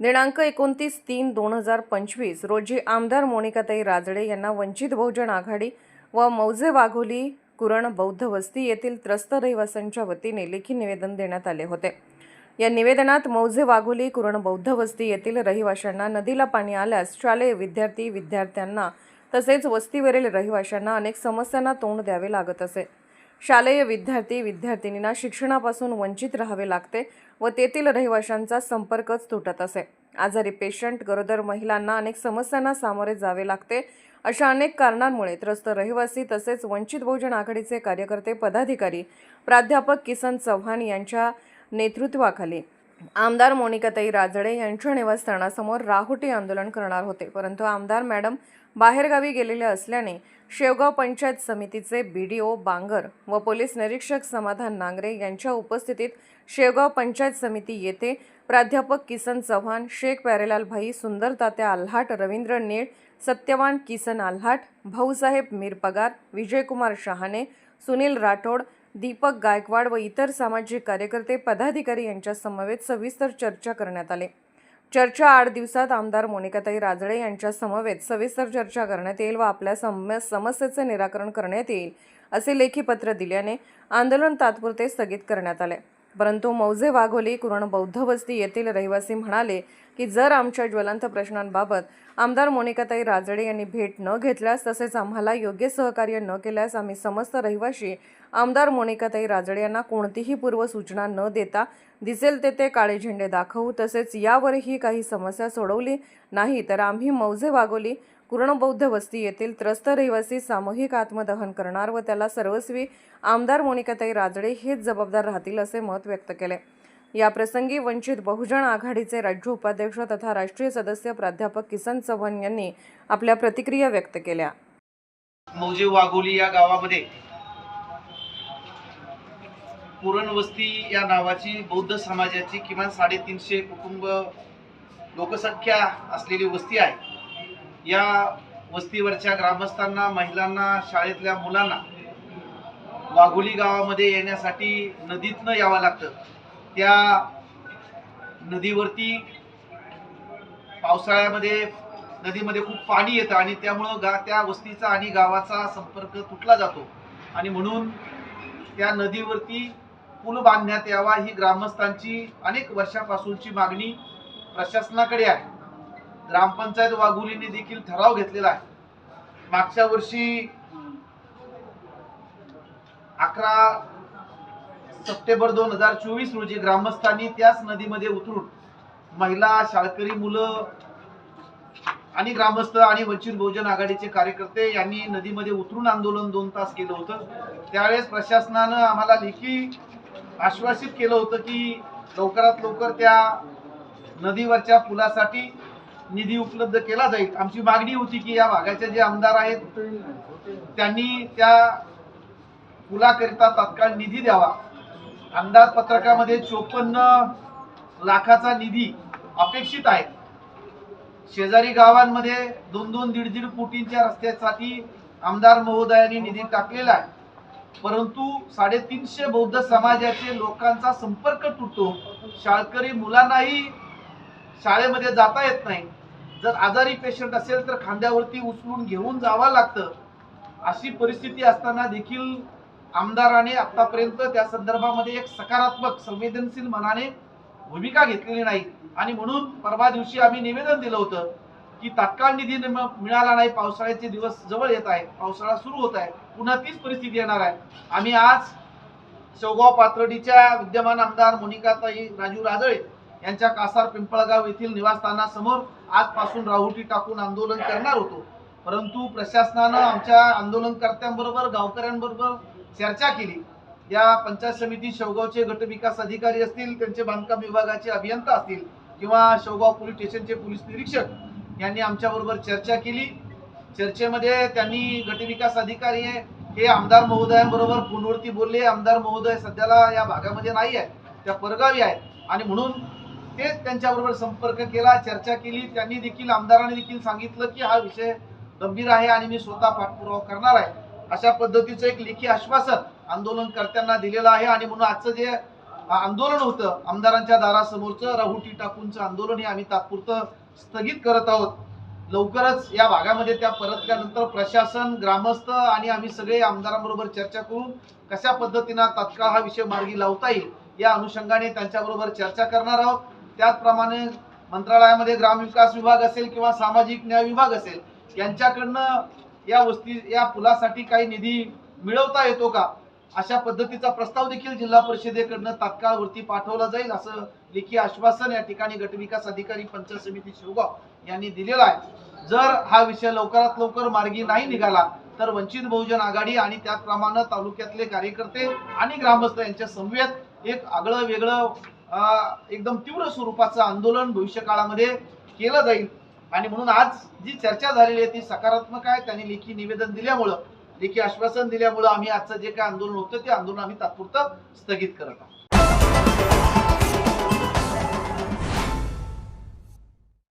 दिनांक एकोणतीस तीन दोन हजार पंचवीस रोजी आमदार मोनिकाताई राजडे यांना वंचित बहुजन आघाडी व मौजे वाघोली कुरण बौद्ध वस्ती येथील त्रस्त रहिवाशांच्या वतीने लेखी निवेदन देण्यात आले होते. या निवेदनात मौजे वाघोली कुरण बौद्ध वस्ती येथील रहिवाशांना नदीला पाणी आल्यास शालेय विद्यार्थी विद्यार्थ्यांना तसेच वस्तीवरील रहिवाशांना अनेक समस्यांना तोंड द्यावे लागत असे. शालेय विद्यार्थी विद्यार्थिनींना शिक्षणापासून वंचित राहावे लागते व तेथील रहिवाशांचा संपर्कच तुटत असे. आजारी पेशंट गरोदर महिलांना अनेक समस्यांना सामोरे जावे लागते. अशा अनेक कारणांमुळे त्रस्त रहिवासी तसेच वंचित बहुजन आघाडीचे कार्यकर्ते पदाधिकारी प्राध्यापक किसन चव्हाण यांच्या नेतृत्वाखाली आमदार मोनिकाताई राजडे यांच्या निवासस्थानासमोर राहुटी आंदोलन करणार होते. परंतु आमदार मॅडम बाहेरगावी गेलेले असल्याने शेवगाव पंचायत समितीचे बी डी ओ बांगर व पोलीस निरीक्षक समाधान नांगरे यांच्या उपस्थितीत शेवगाव पंचायत समिती येथे प्राध्यापक किसन चव्हाण शेख प्यारेलाल भाई सुंदर तात्या आल्हाट रवींद्र नेळ सत्यवान किसन आल्हाट भाऊसाहेब मिरपगार विजयकुमार शहाणे सुनील राठोड दीपक गायकवाड व इतर सामाजिक कार्यकर्ते पदाधिकारी यांच्या समवेत सविस्तर चर्चा करण्यात आली. चर्चा आठ दिवसात आमदार मोनिकाताई राजळे यांच्या समवेत सविस्तर चर्चा करण्यात येईल व आपल्या सम समस्येचे निराकरण करण्यात येईल असे लेखी पत्र दिल्याने आंदोलन तात्पुरते स्थगित करण्यात आले. परंतु मौजे वाघोली कुरण बौद्ध वस्ती येथील रहिवासी म्हणाले की जर आमच्या ज्वलंत प्रश्नांबाबत आमदार मोनिकाताई राजडे यांनी भेट न घेतल्यास तसेच आम्हाला योग्य सहकार्य न केल्यास आम्ही समस्त रहिवाशी आमदार मोनिकाताई राजडे यांना कोणतीही पूर्वसूचना न देता दिसेल तेथे काळे झेंडे दाखवू तसेच यावरही काही समस्या सोडवली नाही तर आम्ही मौजे वाघोली कुरणबौद्ध वस्ती येथील त्रस्त रहिवासी सामूहिक आत्मदहन करणार व त्याला सर्वस्वी आमदार मोनिकाताई राजळे हेच जबाबदार राहतील असे मत व्यक्त केले. याप्रसंगी वंचित बहुजन आघाडीचे राज्य उपाध्यक्ष तथा राष्ट्रीय सदस्य प्राध्यापक किसन चव्हाण यांनी आपल्या प्रतिक्रिया व्यक्त केल्या. मौजे वाघोली या गावामध्ये पुरणवस्ती या नावाची बौद्ध समाजाची किमान साडेतीनशे कुटुंब लोकसंख्या असलेली वस्ती आहे. या वस्तीवरच्या ग्रामस्थांना महिलांना शाळेतल्या मुलांना वाघोली गावामध्ये येण्यासाठी नदीतनं यावं लागतं. त्या नदीवरती पावसाळ्यामध्ये नदीमध्ये खूप पाणी येतं आणि त्यामुळं गा त्या वस्तीचा आणि गावाचा संपर्क तुटला जातो. आणि म्हणून त्या नदीवरती पूल बांधण्यात यावा ही ग्रामस्थांची अनेक वर्षापासूनची मागणी प्रशासनाकडे आहे. ग्रामपंचायत वाघुलीने देखील ठराव घेतलेला आहे. मागच्या वर्षी अकरा सप्टेंबर दोन हजार चोवीस रोजी ग्रामस्थांनी त्याच नदीमध्ये उतरून महिला शाळकरी मुलं आणि ग्रामस्थ आणि वंचित बहुजन आघाडीचे कार्यकर्ते यांनी नदीमध्ये उतरून आंदोलन दोन तास केलं होतं. त्यावेळेस प्रशासनानं आम्हाला लेखी आश्वासित केलं होतं की लवकरात लवकर त्या नदीवरच्या पुलासाठी निधी उपलब्ध केला जाईल. आमची मागणी होती की या भागाचे जे आमदार आहेत त्यांनी त्या पुलाकरिता तात्काळ निधी द्यावा. अंदाजपत्रकामध्ये चोपन्न लाखाचा निधी अपेक्षित आहे. शेजारी गावांमध्ये दोन दोन दीड दीड कोटींच्या रस्त्यासाठी आमदार महोदयांनी निधी टाकलेला आहे. परंतु साडेतीनशे बौद्ध समाजाचे लोकांचा संपर्क तुटतो. शाळकरी मुलांनाही शाळेमध्ये जाता येत नाही. जर आजारी पेशंट असेल तर खांद्यावरती उचलून घेऊन जावं लागतं. अशी परिस्थिती असताना देखील आमदाराने आतापर्यंत त्या संदर्भामध्ये एक सकारात्मक संवेदनशील मनाने भूमिका घेतलेली नाही. आणि म्हणून परवा दिवशी आम्ही निवेदन दिलं होतं की तात्काळ निधी मिळाला नाही. पावसाळ्याचे दिवस जवळ येत आहे. पावसाळा सुरू होत आहे. पुन्हा तीच परिस्थिती येणार आहे. आम्ही आज शेवगाव पाथर्डीच्या विद्यमान आमदार मोनिकाताई राजू राजळे यांच्या कासार पिंपळगाव येथील निवासस्थानासमोर आजपासून राहुटी टाकून आंदोलन करणार होतो. परंतु प्रशासनानं आमच्या आंदोलनकर्त्यांबरोबर गावकऱ्यांबरोबर चर्चा केली. या पंचायत समिती शेवगावचे गटविकास अधिकारी असतील त्यांचे बांधकाम विभागाचे अभियंता असतील किंवा शेवगाव पोलीस स्टेशनचे पोलीस निरीक्षक यांनी आमच्याबरोबर चर्चा केली. चर्चेमध्ये त्यांनी गटविकास अधिकारी हे आमदार महोदयांबरोबर फोनवरती बोलले. आमदार महोदय सध्याला या भागामध्ये नाही आहे त्या परगावी आहेत. आणि म्हणून तेच त्यांच्याबरोबर संपर्क केला चर्चा केली. त्यांनी देखील आमदारांनी देखील सांगितलं की हा विषय गंभीर आहे आणि मी स्वतः पाठपुरावा करणार आहे. अशा पद्धतीचं एक लेखी आश्वासन आंदोलनकर्त्यांना दिलेलं आहे आणि म्हणून आजचं जे आंदोलन होतं आमदारांच्या दारासमोरचं राहुटी टाकूनचं आंदोलन हे आम्ही तात्पुरतं स्थगित करत आहोत. लवकरच या भागामध्ये त्या परतल्यानंतर प्रशासन ग्रामस्थ आणि आम्ही सगळे आमदारांबरोबर चर्चा करून कशा पद्धतीनं तात्काळ हा विषय मार्गी लावता येईल या अनुषंगाने त्यांच्याबरोबर चर्चा करणार आहोत. त्याचप्रमाणे मंत्रालयामध्ये ग्रामविकास विभाग असेल किंवा सामाजिक न्याय विभाग असेल यांच्याकडनं या वस्ती या पुलासाठी काही निधी मिळवता येतो का? अशा पद्धतीचा प्रस्ताव देखील जिल्हा परिषदेकडनं तात्काळ वरती पाठवला जाईल असं लेखी आश्वासन या ठिकाणी गटविकास अधिकारी पंचायत समिती शिवगाव यांनी दिलेलं आहे. जर हा विषय लवकरात लवकर मार्गी नाही निघाला तर वंचित बहुजन आघाडी आणि त्याचप्रमाणे तालुक्यातले कार्यकर्ते आणि ग्रामस्थ यांच्या समवेत एक आगळं वेगळं एकदम तीव्र स्वरूपाचं आंदोलन भविष्य काळामध्ये केलं जाईल. आणि म्हणून आज जी चर्चा झालेली आहे ती सकारात्मक आहे. त्यांनी लेखी निवेदन दिल्यामुळं लेखी आश्वासन दिल्यामुळं आम्ही आजचं जे काय आंदोलन होतं ते आंदोलन आम्ही तात्पुरतं स्थगित करत आहोत.